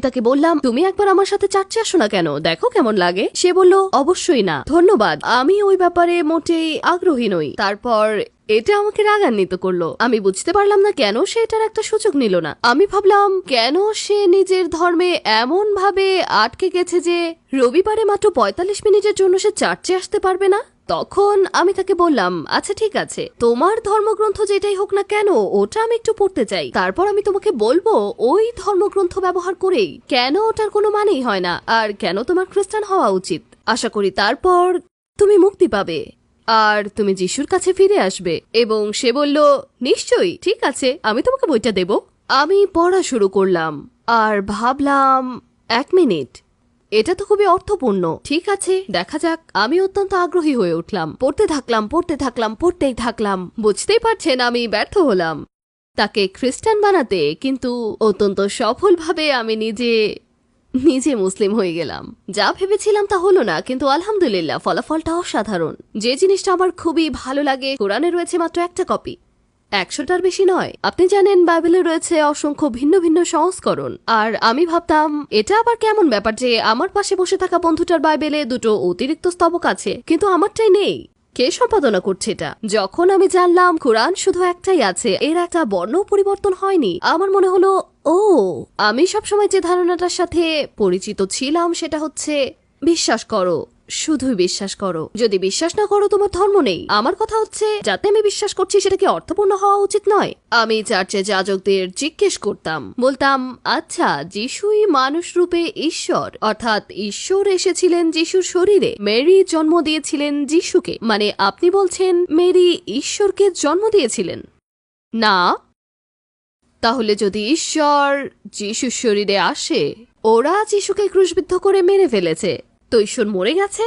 তাকে বললাম, তুমি একবার আমার সাথে চার্চে আসো না কেন? দেখো কেমন লাগে। সে বলল, অবশ্যই না, ধন্যবাদ। আমি ওই ব্যাপারে মোটেই আগ্রহী নই। তারপর এটা আমাকে রাগান্বিত করল। আমি বুঝতে পারলাম না কেন সে এটার একটা সুযোগ নিল না। আমি ভাবলাম, কেন সে নিজের ধর্মে এমন ভাবে আটকে গেছে যে রবিবারে মাত্র পঁয়তাল্লিশ মিনিটের জন্য সে চার্চে আসতে পারবে না? তখন আমি তাকে বললাম আচ্ছা ঠিক আছে। তোমার ধর্মগ্রন্থ যেটাই হোক না কেন, ওটা আমি একটু পড়তে চাই। তারপর আমি তোমাকে বলব, ওই ধর্মগ্রন্থ ব্যবহার করেই। কেন ওটার কোনো মানেই হয় না? আর কেন তোমার খ্রিস্টান হওয়া উচিত? আশা করি তারপর তুমি মুক্তি পাবে। আর তুমি যিশুর কাছে ফিরে আসবে। এবং সে বলল, নিশ্চয়ই, ঠিক আছে, আমি তোমাকে বইটা দেব। আমি পড়া শুরু করলাম। আর ভাবলাম, এক মিনিট এটা তো খুবই অর্থপূর্ণ। ঠিক আছে, দেখা যাক। আমি অত্যন্ত আগ্রহী হয়ে উঠলাম। পড়তে থাকলাম পড়তে থাকলাম, পড়তেই থাকলাম। বুঝতেই পারছেন, আমি ব্যর্থ হলাম। তাকে খ্রিস্টান বানাতে কিন্তু অত্যন্ত সফলভাবে আমি নিজে নিজে মুসলিম হয়ে গেলাম। যা ভেবেছিলাম তা হলো না, কিন্তু আলহামদুলিল্লাহ, ফলাফলটা অসাধারণ। যে জিনিসটা আমার খুবই ভালো লাগে, কোরআনে রয়েছে মাত্র একটা কপি। একশোটার বেশি নয়। আপনি জানেন বাইবেলে রয়েছে অসংখ্য ভিন্ন ভিন্ন সংস্করণ। আর আমি ভাবতাম, এটা আবার কেমন ব্যাপার যে আমার পাশে বসে থাকা বন্ধুটার বাইবেলে দুটো অতিরিক্ত স্তবক আছে, কিন্তু আমারটাই নেই। কে সম্পাদনা করছে এটা? যখন আমি জানলাম কোরআন শুধু একটাই আছে, এর একটা বর্ণ পরিবর্তন হয়নি, আমার মনে হলো, ও, আমি সবসময় যে ধারণাটার সাথে পরিচিত ছিলাম সেটা হচ্ছে, বিশ্বাস করো। শুধুই বিশ্বাস করো। যদি বিশ্বাস না করো, তোমার ধর্ম নেই। আমার কথা হচ্ছে, যাতে আমি বিশ্বাস করছি, সেটা কি অর্থপূর্ণ হওয়া উচিত নয়? আমি চার্চে যাজকদের জিজ্ঞেস করতাম। বলতাম আচ্ছা যিশুই মানুষ রূপে ঈশ্বর, অর্থাৎ ঈশ্বর এসেছিলেন যিশুর শরীরে। মেরি জন্ম দিয়েছিলেন যিশুকে। মানে আপনি বলছেন, মেরি ঈশ্বরকে জন্ম দিয়েছিলেন? না। তাহলে যদি ঈশ্বর যিশুর শরীরে আসে, ওরা যিশুকে ক্রুশবিদ্ধ করে মেরে ফেলেছে তো ঈশ্বর মরে গেছে?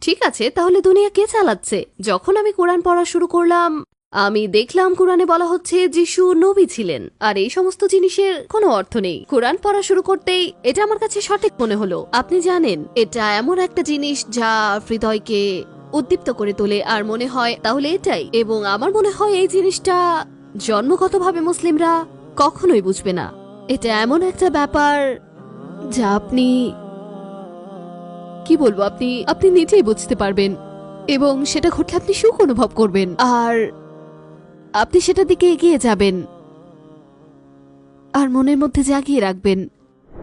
ঠিক আছে, তাহলে দুনিয়া কে চালাচ্ছে? যখন আমি কোরআন পড়া শুরু করলাম, আমি দেখলাম কোরআনে বলা হচ্ছে যিশু নবী ছিলেন। আর এই সমস্ত জিনিসের কোনো অর্থ নেই। কোরআন পড়া শুরু করতেই এটা আমার কাছে সঠিক মনে হলো। আপনি জানেন, এটা এমন একটা জিনিস যা হৃদয়কে উদ্দীপ্ত করে তোলে। আর মনে হয়, তাহলে এটাই। এবং আমার মনে হয় এই জিনিসটা জন্মগতভাবে মুসলিমরা কখনোই বুঝবে না। এটা এমন একটা ব্যাপার যা আপনি কি বলব আপনি আপনি নিজেই বুঝতে পারবেন। এবং সেটা ঘটলে আপনি সুখ অনুভব করবেন। আর আপনি সেটার দিকে এগিয়ে যাবেন। আর মনের মধ্যে জাগিয়ে রাখবেন।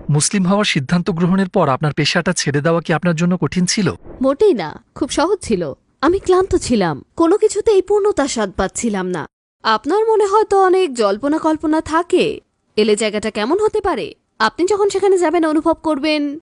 মুসলিম হওয়ার সিদ্ধান্ত গ্রহণের পর আপনার পেশাটা ছেড়ে দেওয়া কি আপনার জন্য কঠিন ছিল? মোটেই না খুব সহজ ছিল। আমি ক্লান্ত ছিলাম। কোনো কিছুতেই পূর্ণতার স্বাদ পাচ্ছিলাম না। আপনার মনে হয়তো অনেক জল্পনা কল্পনা থাকে। এলে জায়গাটা কেমন হতে পারে? আপনি যখন সেখানে যাবেন অনুভব করবেন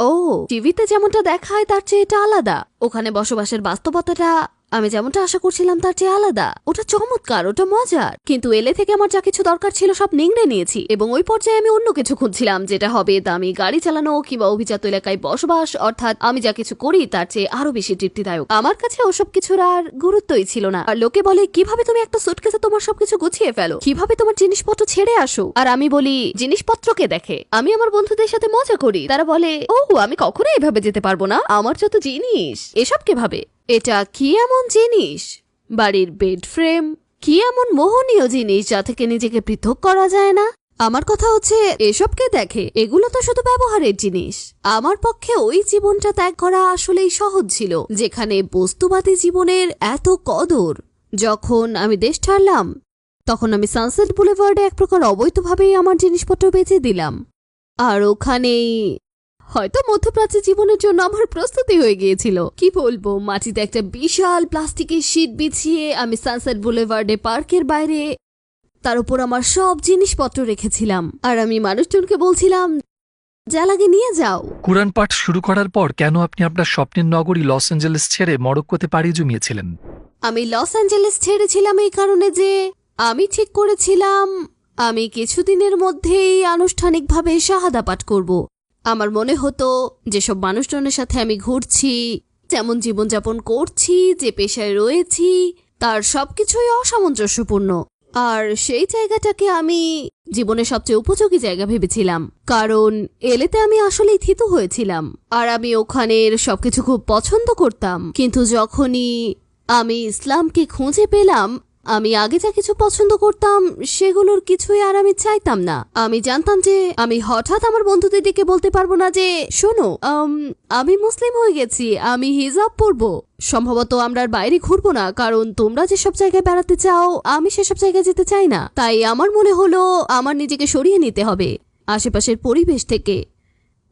ও টিভিতে যেমনটা দেখায় তার চেয়ে এটা আলাদা। ওখানে বসবাসের বাস্তবতাটা আমি যেমনটা আশা করছিলাম তার চেয়ে আলাদা। ওটা চমৎকার, ওটা মজার। কিন্তু এলে থেকে আমার যা কিছু দরকার ছিল সব নিংড়ে নিয়েছি এবং ওই পর্যায়ে আমি অন্য কিছু খুঁজছিলাম, যেটা হবে দামি গাড়ি চালানো কিংবা অভিজাত এলাকায় বসবাস, অর্থাৎ আমি যা কিছু করি তার চেয়ে আরও বেশি তৃপ্তিদায়ক। আমার কাছে ওসব কিছুর আর গুরুত্বই ছিল না। আর লোকে বলে, কীভাবে তুমি একটা সুটকেসে তোমার সবকিছু গুছিয়ে ফেলো? কীভাবে তোমার জিনিসপত্র ছেড়ে আসো? আর আমি বলি, জিনিসপত্রকে দেখে। আমি আমার বন্ধুদের সাথে মজা করি। তারা বলে, ও, আমি কখনো এভাবে যেতে পারব না। আমার যত জিনিস, এসব কীভাবে? এটা কি এমন জিনিস? বাড়ির বেড ফ্রেম কি এমন মোহনীয় জিনিস যা থেকে নিজেকে পৃথক করা যায় না? আমার কথা হচ্ছে এসবকে দেখে? এগুলো তো শুধু ব্যবহারের জিনিস। আমার পক্ষে ওই জীবনটা ত্যাগ করা আসলেই সহজ ছিল, যেখানে বস্তুবাদী জীবনের এত কদর। যখন আমি দেশ ছাড়লাম, তখন আমি সানসেট বুলেভার্ডে এক প্রকার অবৈধভাবেই আমার জিনিসপত্র বেচে দিলাম। আর ওখানেই হয়তো মধ্যপ্রাচ্যের জীবনের জন্য আমার প্রস্তুতি হয়ে গিয়েছিল। কি বলব মাটিতে একটা বিশাল প্লাস্টিকের শীট বিছিয়ে আমি সানসেট বুলেভার্ডে পার্কের বাইরে তার উপর আমার সব জিনিসপত্র রেখেছিলাম। আর আমি মানুষজনকে বলছিলাম যা লাগে নিয়ে যাও। কোরআন পাঠ শুরু করার পর কেন আপনি আপনার স্বপ্নের নগরী লস অ্যাঞ্জেলেস ছেড়ে মরক্কোতে পাড়ি জমিয়েছিলেন? আমি লস অ্যাঞ্জেলেস ছেড়েছিলাম এই কারণে যে আমি ঠিক করেছিলাম আমি কিছুদিনের মধ্যেই আনুষ্ঠানিকভাবে শাহাদা পাঠ করব। আমার মনে হতো যেসব মানুষজনের সাথে আমি ঘুরছি, যেমন জীবনযাপন করছি, যে পেশায় রয়েছি, তার সবকিছুই অসামঞ্জস্যপূর্ণ। আর সেই জায়গাটাকে আমি জীবনের সবচেয়ে উপযোগী জায়গা ভেবেছিলাম। কারণ এলেতে আমি আসলেই থিত হয়েছিলাম। আর আমি ওখানের সবকিছু খুব পছন্দ করতাম। কিন্তু যখনই আমি ইসলামকে খুঁজে পেলাম আমি আগে যা কিছু পছন্দ করতাম সেগুলোর কিছুই আর আমি চাইতাম না। আমি জানতাম যে আমি হঠাৎ আমার বন্ধুদের দিকে বলতে পারব না যে শোনো আম, মুসলিম হয়ে গেছি আমি হিজাব পরবো। সম্ভবত আমরা বাইরে ঘুরবো না কারণ তোমরা যেসব জায়গায় বেড়াতে চাও আমি সেসব জায়গায় যেতে চাই না। তাই আমার মনে হলো আমার নিজেকে সরিয়ে নিতে হবে আশেপাশের পরিবেশ থেকে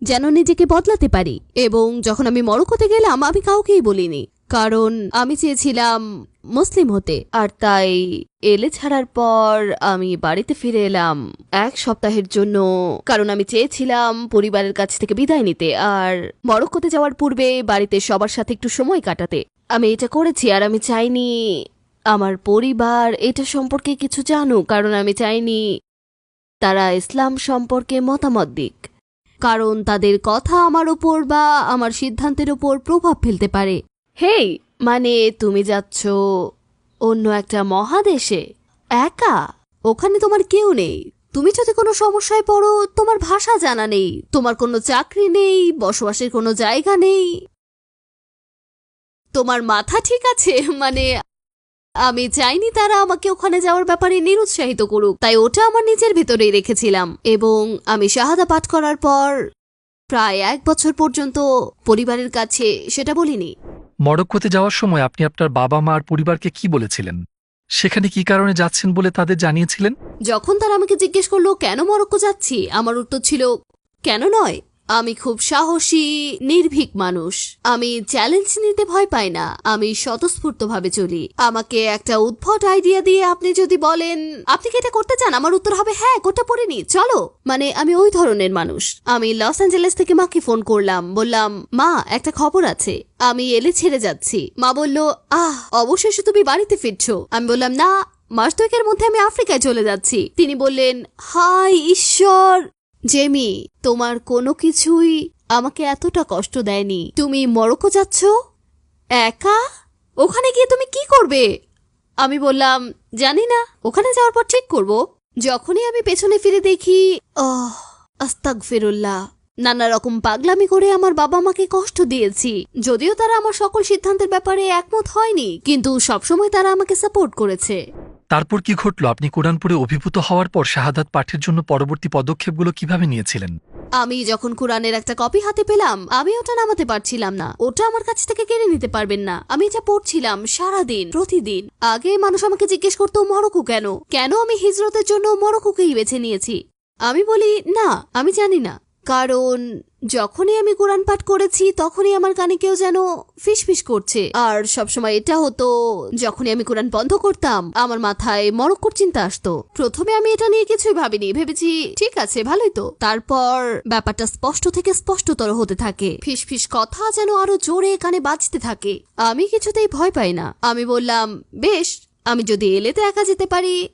যেন নিজেকে বদলাতে পারি। এবং যখন আমি মরক্কোতে গেলাম আমি কাউকেই বলিনি। কারণ আমি চেয়েছিলাম মুসলিম হতে। আর তাই এলে ছাড়ার পর আমি বাড়িতে ফিরে এলাম এক সপ্তাহের জন্য। কারণ আমি চেয়েছিলাম পরিবারের কাছ থেকে বিদায় নিতে। আর মরক্কোতে যাওয়ার পূর্বে বাড়িতে সবার সাথে একটু সময় কাটাতে। আমি এটা করেছি আর আমি চাইনি আমার পরিবার এটা সম্পর্কে কিছু জানুক। কারণ আমি চাইনি তারা ইসলাম সম্পর্কে মতামত দিক। কারণ তাদের কথা আমার ওপর বা আমার সিদ্ধান্তের ওপর প্রভাব ফেলতে পারে। হেই মানে তুমি যাচ্ছ অন্য একটা মহাদেশে? একা? ওখানে তোমার কেউ নেই। তুমি যদি কোনো সমস্যায় পড়ো, তোমার ভাষা জানা নেই, তোমার কোনো চাকরি নেই, বসবাসের কোনো জায়গা নেই। তোমার মাথা ঠিক আছে মানে আমি চাইনি তারা আমাকে ওখানে যাওয়ার ব্যাপারে নিরুৎসাহিত করুক, তাই ওটা আমার নিজের ভেতরেই রেখেছিলাম। এবং আমি শাহাদা পাঠ করার পর প্রায় এক বছর পর্যন্ত পরিবারের কাছে সেটা বলিনি। মরক্কোতে যাওয়ার সময় আপনি আপনার বাবা মা আর পরিবারকে কি বলেছিলেন? সেখানে কি কারণে যাচ্ছেন বলে তাদের জানিয়েছিলেন? যখন তারা আমাকে জিজ্ঞেস করল, কেন মরক্কো যাচ্ছি? আমার উত্তর ছিল, কেন নয় আমি খুব সাহসী, নির্ভীক মানুষ। আমি চ্যালেঞ্জ নিতে ভয় পাই না। আমি স্বতঃস্ফূর্তভাবে চলি। আমাকে একটা উদ্ভট আইডিয়া দিয়ে আপনি যদি বলেন, আপনি কি এটা করতে চান? আমার উত্তর হবে হ্যাঁ কোটা পড়িনি চলো। মানে আমি ওই ধরনের মানুষ। আমি লস অ্যাঞ্জেলেস থেকে মাকে ফোন করলাম। বললাম, মা, একটা খবর আছে। আমি এলে ছেড়ে যাচ্ছি। মা বলল, আহ, অবশেষে তুমি বাড়িতে ফিরছো। আমি বললাম, না, মাস দুয়েকের মধ্যে আমি আফ্রিকায় চলে যাচ্ছি। তিনি বললেন হাই ঈশ্বর! জেমি, তোমার কোনো কিছুই আমাকে এতটা কষ্ট দেয়নি। তুমি মরক্কো যাচ্ছ? একা? ওখানে গিয়ে তুমি কি করবে? আমি বললাম, জানি না, ওখানে যাওয়ার পর ঠিক করব। যখনই আমি পেছনে ফিরে দেখি আস্তাক ফিরুল্লাহ নানা রকম পাগলামি করে আমার বাবা মাকে কষ্ট দিয়েছি। যদিও তারা আমার সকল সিদ্ধান্তের ব্যাপারে একমত হয়নি, কিন্তু সবসময় তারা আমাকে সাপোর্ট করেছে। তারপর কি ঘটল? আপনি কোরআনপুরে অভিভূত হওয়ার পর শাহাদাত পাঠের জন্য পরবর্তী পদক্ষেপগুলো কীভাবে নিয়েছিলেন? আমি যখন কোরআনের একটা কপি হাতে পেলাম, আমি ওটা নামাতে পারছিলাম না। ওটা আমার কাছ থেকে কেড়ে নিতে পারবেন না। আমি যা পড়ছিলাম সারাদিন, প্রতিদিন, আগে মানুষ আমাকে জিজ্ঞেস করতো, মরকু কেন? কেন আমি হিজরতের জন্য মরকুকেই বেছে নিয়েছি? আমি বলি, না, আমি জানি না। কারণ, যখনই আমি কোরআন পাঠ করেছি, তখনই আমার কানে কেউ যেন ফিসফিস করছে। আর সবসময় এটা হতো, যখনই আমি কোরআন বন্ধ করতাম, আমার মাথায় মরক্কোর চিন্তা আসতো। প্রথমে আমি এটা নিয়ে কিছুই ভাবিনি, ভেবেছি, ঠিক আছে, ভালোই তো। তারপর ব্যাপারটা স্পষ্ট থেকে স্পষ্টতর হতে থাকে। ফিসফিস কথা যেন আরও জোরে কানে বাজতে থাকে। আমি কিছুতেই ভয় পাই না। আমি বললাম, বেশ, আমি যদি এলেতে একা যেতে পারি,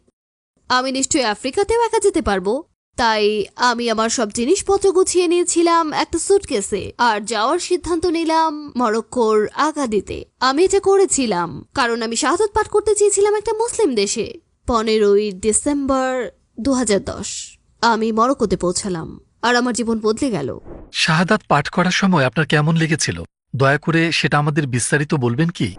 আমি নিশ্চয়ই আফ্রিকাতেও একা যেতে পারব। তাই আমি আমার সব জিনিসপত্র গুছিয়ে নিয়েছিলাম একটা সুটকেসে আর যাওয়ার সিদ্ধান্ত নিলাম মরক্কোর আগাদিতে। আমি এটা করেছিলাম কারণ আমি শাহাদত পাঠ করতে চেয়েছিলাম একটা মুসলিম দেশে। পনেরোই ডিসেম্বর দুহাজার দশ আমি মরক্কোতে পৌঁছালাম আর আমার জীবন বদলে গেল। শাহাদাত পাঠ করার সময় আপনার কেমন লেগেছিল? দয়া করে সেটা আমাদের বিস্তারিত বলবেন কি?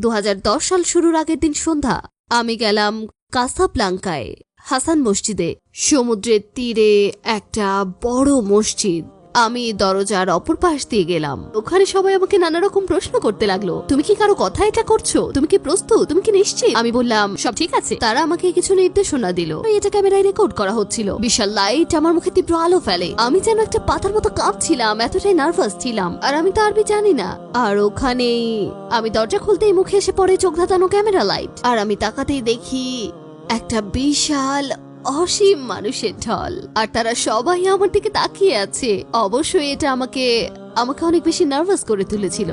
দু হাজার দশ সাল শুরুর আগের দিন সন্ধ্যা আমি গেলাম কাসাপ্লাঙ্কায় হাসান মসজিদে। সমুদ্রের তীরে একটা বড় মসজিদ। আমি দরজার অপর পাশ দিয়ে গেলাম। ওখানে সবাই আমাকে নানা রকম প্রশ্ন করতে লাগল। তুমি কি কারও কথা এটা করছ? তুমি কি প্রস্তুত? তুমি কি নিশ্চিত? আমি বললাম, সব ঠিক আছে। তারা আমাকে কিছু নির্দেশনা দিল। এটা ক্যামেরায় রেকর্ড করা হচ্ছিল। বিশাল লাইট আমার মুখে তীব্র আলো ফেলে। আমি যেন একটা পাতার মতো কাঁপছিলাম, এতটাই নার্ভাস ছিলাম। আর আমি তো আরবি জানি না। আর ওখানেই আমি দরজা খুলতেই মুখে এসে পড়ে চোখ ধাঁধানো ক্যামেরা লাইট আর আমি তাকাতেই দেখি একটা বিশাল অসীম মানুষের ঢল। আর তারা সবাই আমার দিকে তাকিয়ে আছে। অবশ্যই এটা আমাকে আমাকে অনেক বেশি নার্ভাস করে তুলেছিল।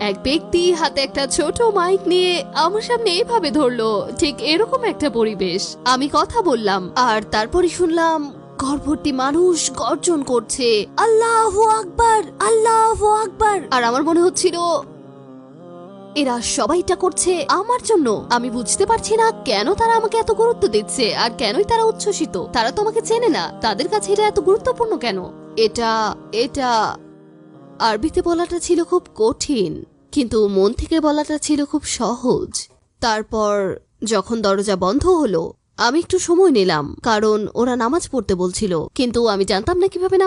এক ব্যক্তি হাতে একটা ছোট মাইক নিয়ে আমার সামনে এইভাবে ধরলো, ঠিক এরকম একটা পরিবেশ। আমি কথা বললাম, আর তারপরে শুনলাম ঘরভর্তি মানুষ গর্জন করছে, আল্লাহ আকবার আল্লাহ আকবার। আর আমার মনে হচ্ছিল এরা সবাইটা করছে আমার জন্য। আমি বুঝতে পারছি না কেন তারা আমাকে এত গুরুত্ব দিচ্ছে আর কেনই তারা উচ্ছ্বসিত। তারা তো আমাকে চেনে না। তাদের কাছে এটা এত গুরুত্বপূর্ণ কেন? এটা এটা আরবিতে বলাটা ছিল খুব কঠিন, কিন্তু মন থেকে বলাটা ছিল খুব সহজ। তারপর যখন দরজা বন্ধ হলো, আমি একটু সময় নিলাম, কারণ ওরা নামাজ পড়তে বলছিল, কিন্তু আমি জানতাম না কীভাবে নামাজ